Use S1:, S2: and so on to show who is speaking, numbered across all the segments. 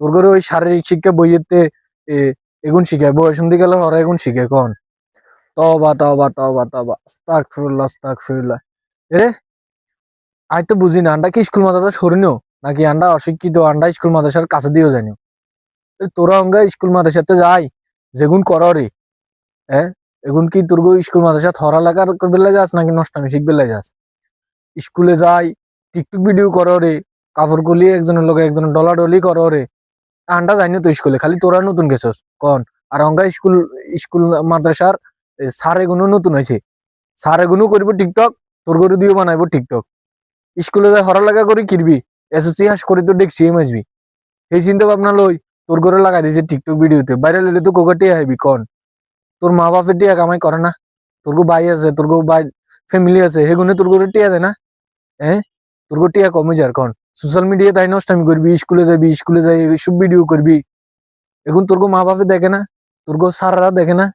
S1: তোর ঘরে ওই শারীরিক শিক্ষা বইয়েতে এগুন শিখায় বয়সন্ধি গেলে হরা এগুন শিখে কন। তবা তবা তবা তবা আস্তাক ফিরুল্লাহ আস্তাক ফিরুল্লাহ এরে আই তো বুঝি না, আন্ডা কি স্কুল মাদ্রাসা সরিনো নাকি আন্ডা অশিক্ষিত, আন্ডা স্কুল মাদ্রাসার কাছে দিয়েও জানি তোরা অঙ্গা স্কুল মাদ্রাসাতে যাই, যেগুন কর রে। হ্যাঁ এগুন কি তোর স্কুল মাদ্রাসা থরা লাগার করবে যাস, নাকি নষ্টামি শিখবে যাস? স্কুলে যাই, টিকটক ভিডিও করো রে, কাপড় গুলি একজনের লোক একজনের ডলা ডলি করো রে। আন্ডা যাইনি তো স্কুলে খালি তোরা নতুন গেছস কন। আর অঙ্গা স্কুল স্কুল মাদ্রাসার এ, স্যার এগুলো নতুন হয়েছে স্যার এগুলো করব টিকটক তোর করে দিয়েও বানাইবো টিকটক। স্কুলে যাই হরা লাগা করে কিরবি এসএসসি হাস করে তো দেখছি মাসবি সেই চিন্তা ভাবনা লই তোর করে লাগাই দিয়েছে টিকটক ভিডিওতে। বাইরে লইলে তো কোকাটি আইবি কন। তোর মা বাপের টিয়া কামাই করে না। তোর ভাই আছে তোর ভাই ফ্যামিলি আছে সেগুনে তোর করে টিয়া দেয় না। হ্যাঁ তোর টিয়া কমে যার কন। সোশ্যাল মিডিয়া তাই নষ্টামি করবি স্কুলে যাবি স্কুলে যাই সব ভিডিও করবি। এখন তোর মা বাপে দেখে না তোর গো স্যাররা দেখে না।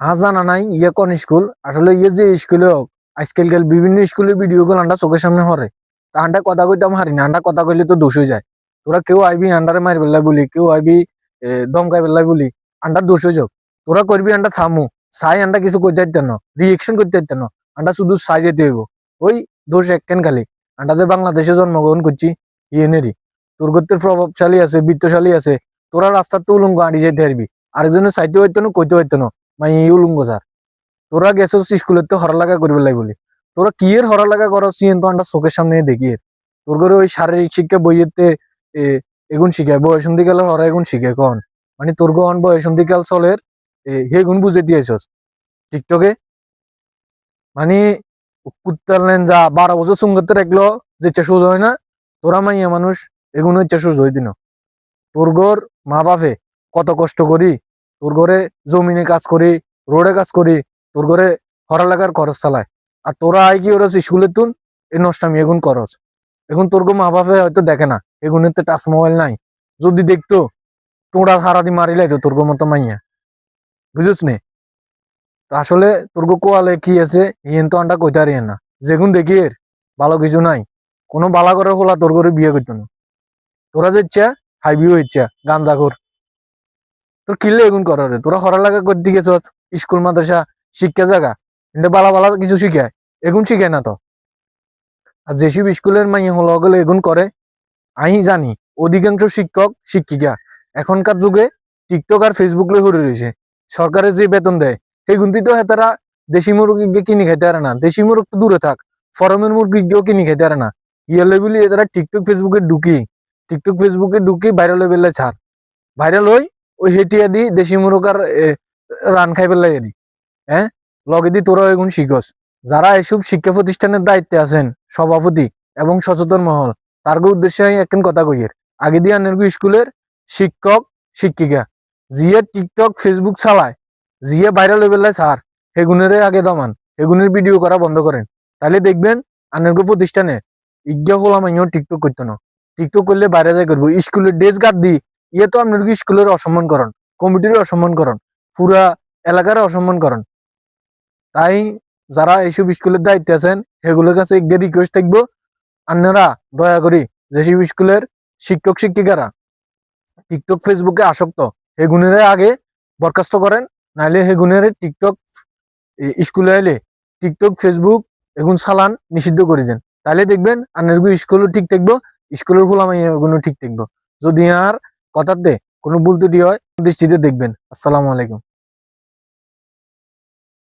S1: হা জানা নাই ইয়ে কোন স্কুল আসলে ইয়ে যে স্কুলে হোক আজকালকাল বিভিন্ন স্কুলের ভিডিও গুলো আন্ডা চোখের সামনে হরে তা আন্ডা কথা কইতাম হারি না আন্ডা কথা কইলে তো দোষ হয়ে যায়। তোরা কেউ আইবি আন্ডারে মারি বেলাই বলি কেউ আইবি এ, দমকাই বেলাই বলি আন্ডার দোষ হয়ে যাক। তোরা করবি আন্ডা থামু সাই আন্ডা কিছু করতে পারতেন না রিয়েকশন করতে পারতেন না আন্ডা শুধু সাই যেতে হইব। ওই দোষ একখান খালি। আন্ডাতে বাংলাদেশে জন্মগ্রহণ করছি। ইয়েনেরই তোর গত্যের প্রভাবশালী আছে বিত্তশালী আছে। তোরা রাস্তার তো উলঙ্গ আড়ি যেতে পারবি। আরেকজনের সাইতে হইতো না কইতে হইতো না। মাই এই উলঙ্গ স্যার তোরা গেছস স্কুলের তো হরা লাগা করবে লাই বলি। তোরা কি এর হরা লাগা করো সিএন তো আন্ডা চোখের সামনে দেখি এর। তোর করে ওই শারীরিক শিক্ষা বইয়েতে এগুন শিখায়। বয়সন্ধি গেলে হরা এগুন শিখে কন। মানে তোর গহন বয়সন্ধি কাল চলের এ, হে গুণ বুঝে দিয়েছস টিকটকে? মানে কুত্তালেন যা বারো বছর সুঙ্গতে রাখল, যে চেসুজ হয় না, তোরা মাইয়া মানুষ এগুলো চেসুজ হই দিন তোর ঘর মা বাপে কত কষ্ট করি, তোর ঘরে জমিনে কাজ করি, রোডে কাজ করি, তোর ঘরে হরা লাগার খরচ চালায়। আর তোরা আই কি ওরা স্কুলের তুন, এই নষ্টামি এগুন করস। এখন তোর মা বাপে হয়তো দেখে না, এগুনের তো টাচ মোবাইল নাই। যদি দেখতো, টোড়া হারা দি মারি লাইতো তোর মতো মাইয়া। বুঝিস নে? তো আসলে তোর কোয়ালে কি আছে? ইয়েন তো আন্ডা কইতে পারি না। যেগুন দেখি এর ভালো কিছু নাই। কোনো বালা করে হলা তোর করে বিয়ে করতো না। তোরা যে ইচ্ছা হাইবিও ইচ্ছা গান্দা কর তোর কিনলে এগুন কর রে? তোরা হরা লাগা করতে গেছ স্কুল, মাদ্রাসা, শিক্ষা জায়গা কিন্তু বালা বালা কিছু শিখায়। এগুন শিখায় না তো। আর যেসব স্কুলের মাইয়া হলো গেলে এগুন করে আমি জানি। অধিকাংশ শিক্ষক, শিক্ষিকা। এখনকার যুগে টিকটক আর ফেসবুক লই হরে রয়েছে সরকারের যে বেতন দেয় সেই গুনতি তো তারা দেশি মুরগি কিনে খেতে পারে না। দেশি মুরগ তো দূরে থাক ফরমের মুরগিও কিনে খেতে পারে না। ইয়ালে বলি তারা টিকটক ফেসবুকে ঢুকি টিকটক ফেসবুকে ঢুকি ভাইরাল হয়ে বেলে ছাড় ভাইরাল হই ওই হেটিয়া দি দেশি মুরগ আর রান খাই পেলাই দি হ্যাঁ লগে দি তোরা এগুন শিখস যারা এসব শিক্ষা প্রতিষ্ঠানের দায়িত্বে আছেন, সভাপতি এবং সচেতন মহল তার উদ্দেশ্যে আমি একখান কথা কইয়ের আগে দিয়ে আনের স্কুলের শিক্ষক, শিক্ষিকা। জিয়ে টিকটক ফেসবুক চালায় জিয়ে ভাইরাল হয়ে বেলায় ছাড় হেগুনের আগে দমান হেগুনের ভিডিও করা বন্ধ করেন তাহলে দেখবেন আনের প্রতিষ্ঠানে ইজ্ঞা হলাম আমিও টিকটক করতো না। টিকটক করলে বাইরে যাই করব স্কুলের ড্রেস গার্ড দি ইয়ে তো আপনার স্কুলের অসম্মান করন কমিটির অসম্মান করন পুরা এলাকার অসম্মান করন তাই যারা এইসব স্কুলের দায়িত্বে আছেন সেগুলোর কাছে একটা রিকোয়েস্ট থাকব। আপনারা দয়া করি যেসব স্কুলের শিক্ষক শিক্ষিকারা টিকটক ফেসবুকে আসক্ত সেগুনের আগে বরখাস্ত করেন নাইলে সেগুনের টিকটক স্কুলে এলে টিকটক, ফেসবুক এগুন চালান নিষিদ্ধ করে দেন। তাহলে দেখবেন আনের স্কুলও ঠিক থাকব, স্কুলের ফুলামাই এগুলো ঠিক থাকব। যদি আর কথাতে কোনো ভুল ত্রুটি হয়, দৃষ্টিতে দেখবেন। আসসালামু আলাইকুম।